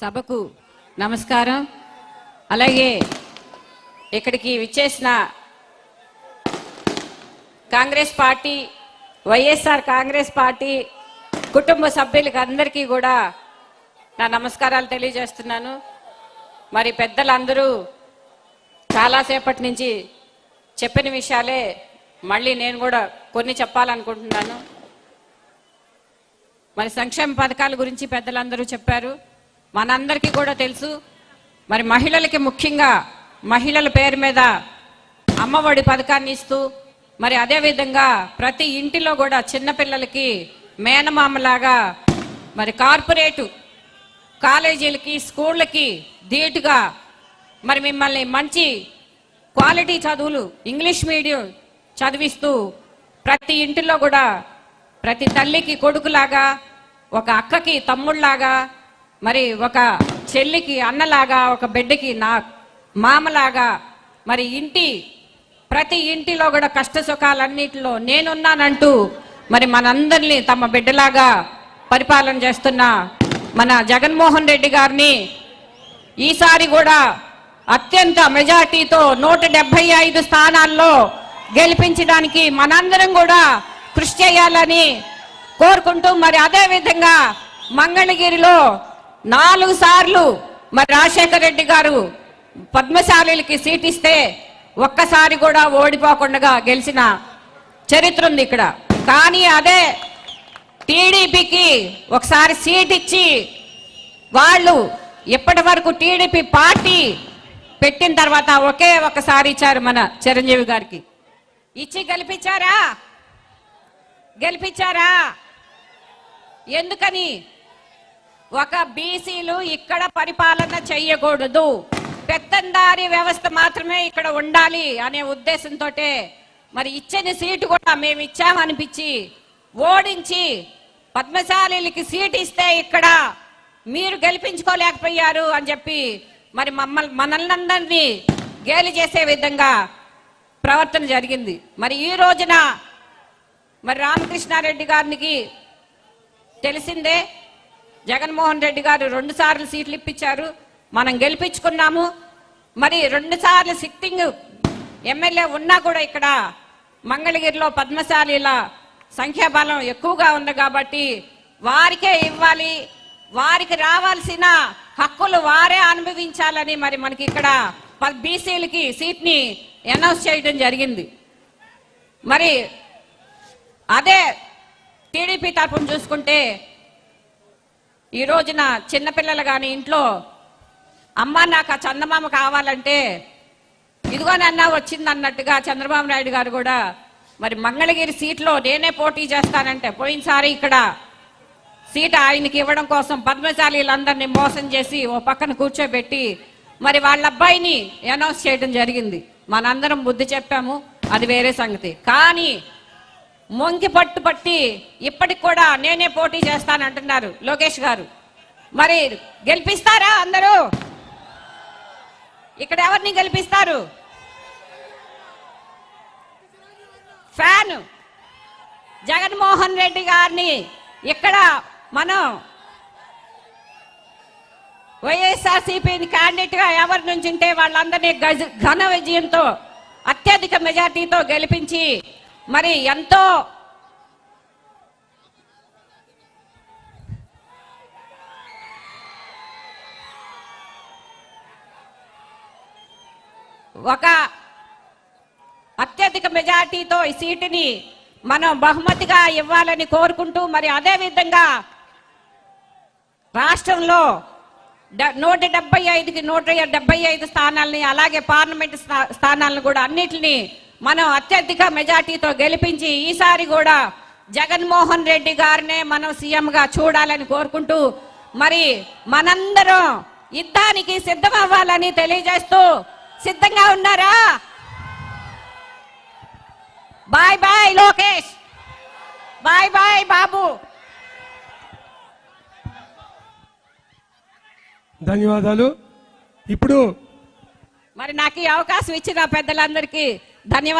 సభకు నమస్కారం. అలాగే ఇక్కడికి విచ్చేసిన కాంగ్రెస్ పార్టీ వైఎస్ఆర్ కాంగ్రెస్ పార్టీ కుటుంబ సభ్యులకి అందరికీ కూడా నా నమస్కారాలు తెలియజేస్తున్నాను. మరి పెద్దలందరూ చాలాసేపటి నుంచి చెప్పిన విషయాలే మళ్ళీ నేను కూడా కొన్ని చెప్పాలనుకుంటున్నాను. మరి సంక్షేమ పథకాల గురించి పెద్దలందరూ చెప్పారు. మనందరికీ కూడా తెలుసు. మరి మహిళలకి ముఖ్యంగా మహిళల పేరు మీద అమ్మఒడి పథకాన్ని ఇస్తూ మరి అదేవిధంగా ప్రతి ఇంటిలో కూడా చిన్నపిల్లలకి మేనమామలాగా మరి కార్పొరేటు కాలేజీలకి స్కూళ్ళకి ధీటుగా మరి మిమ్మల్ని మంచి క్వాలిటీ చదువులు ఇంగ్లీష్ మీడియం చదివిస్తూ ప్రతి ఇంటిలో కూడా ప్రతి తల్లికి కొడుకులాగా ఒక అక్కకి తమ్ముళ్ళాగా మరి ఒక చెల్లికి అన్నలాగా ఒక బిడ్డకి నా మామలాగా మరి ఇంటి ప్రతి ఇంటిలో కూడా కష్ట సుఖాలన్నింటిలో నేనున్నానంటూ మరి మనందరినీ తమ బిడ్డలాగా పరిపాలన చేస్తున్న మన జగన్మోహన్ రెడ్డి గారిని ఈసారి కూడా అత్యంత మెజార్టీతో నూట డెబ్బై ఐదు స్థానాల్లో గెలిపించడానికి మనందరం కూడా కృషి చేయాలని కోరుకుంటూ మరి అదే విధంగా మంగళగిరిలో నాలుగు సార్లు మరి రాజశేఖర రెడ్డి గారు పద్మశాలీలకి సీట్ ఇస్తే ఒక్కసారి కూడా ఓడిపోకుండా గెలిచిన చరిత్ర ఉంది ఇక్కడ. కానీ అదే టీడీపీకి ఒకసారి సీట్ ఇచ్చి వాళ్ళు ఇప్పటి వరకు టీడీపీ పార్టీ పెట్టిన తర్వాత ఒకే ఒకసారి ఇచ్చారు మన చిరంజీవి గారికి. ఇచ్చి గెలిపించారా? గెలిపించారా? ఎందుకని? ఒక బీసీలు ఇక్కడ పరిపాలన చెయ్యకూడదు. పెత్తందారి వ్యవస్థ మాత్రమే ఇక్కడ ఉండాలి అనే ఉద్దేశంతో మరి ఇచ్చిన సీటు కూడా మేము ఇచ్చామనిపించి ఓడించి పద్మశాలీలకి సీట్ ఇస్తే ఇక్కడ మీరు గెలిపించుకోలేకపోయారు అని చెప్పి మరి మమ్మల్ని మనల్ని గేలి చేసే విధంగా ప్రవర్తన జరిగింది. మరి ఈ రోజున మరి రామకృష్ణారెడ్డి గారికి తెలిసిందే జగన్మోహన్ రెడ్డి గారు రెండు సార్లు సీట్లు ఇప్పించారు. మనం గెలిపించుకున్నాము. మరి రెండు సార్లు సిట్టింగ్ ఎమ్మెల్యే ఉన్నా కూడా ఇక్కడ మంగళగిరిలో పద్మశాలిల సంఖ్యాబలం ఎక్కువగా ఉంది కాబట్టి వారికే ఇవ్వాలి. వారికి రావాల్సిన హక్కులు వారే అనుభవించాలని మరి మనకి ఇక్కడ బీసీలకి సీట్ని అనౌన్స్ చేయడం జరిగింది. మరి అదే టీడీపీ తరఫున చూసుకుంటే ఈ రోజున చిన్నపిల్లలు కానీ ఇంట్లో అమ్మ నాకు ఆ చందమామ కావాలంటే ఇదిగోనన్నా వచ్చింది అన్నట్టుగా చంద్రబాబు నాయుడు గారు కూడా మరి మంగళగిరి సీట్లో నేనే పోటీ చేస్తానంటే పోయినసారి ఇక్కడ సీట్ ఆయనకి ఇవ్వడం కోసం పద్మశాలీలందరినీ మోసం చేసి ఓ పక్కన కూర్చోబెట్టి మరి వాళ్ళ అబ్బాయిని అనౌన్స్ చేయడం జరిగింది. మనందరం బుద్ధి చెప్పాము అది వేరే సంగతి. కానీ మొంగి పట్టు పట్టి ఇప్పటికి కూడా నేనే పోటీ చేస్తానంటున్నారు లోకేష్ గారు. మరి గెలిపిస్తారా అందరూ? ఇక్కడ ఎవరిని గెలిపిస్తారు? ఫ్యాన్. జగన్మోహన్ రెడ్డి గారిని ఇక్కడ మనం వైఎస్ఆర్సీపీని క్యాండిడేట్గా ఎవరి నుంచి ఉంటే వాళ్ళందరినీ గజ- ఘన విజయంతో అత్యధిక మెజార్టీతో గెలిపించి మరి ఎంతో ఒక అత్యధిక మెజార్టీతో ఈ సీటుని మనం బహుమతిగా ఇవ్వాలని కోరుకుంటూ మరి అదే విధంగా రాష్ట్రంలో డ- నూట డెబ్బై ఐదుకి నూట డెబ్బై ఐదు స్థానాలని అలాగే పార్లమెంట్ స్థా- స్థానాలను కూడా అన్నిటినీ మనం అత్యధిక మెజార్టీతో గెలిపించి ఈసారి కూడా జగన్మోహన్ రెడ్డి గారినే మనం సీఎం గా చూడాలని కోరుకుంటూ మరి మనందరం యుద్ధానికి సిద్ధం అవ్వాలని తెలియజేస్తూ సిద్ధంగా ఉన్నారా? Bye bye Lokesh. Bye bye Babu. ధన్యవాదాలు. ఇప్పుడు మరి నాకు ఈ అవకాశం ఇచ్చిన పెద్దలందరికీ ధన్యవాదాలు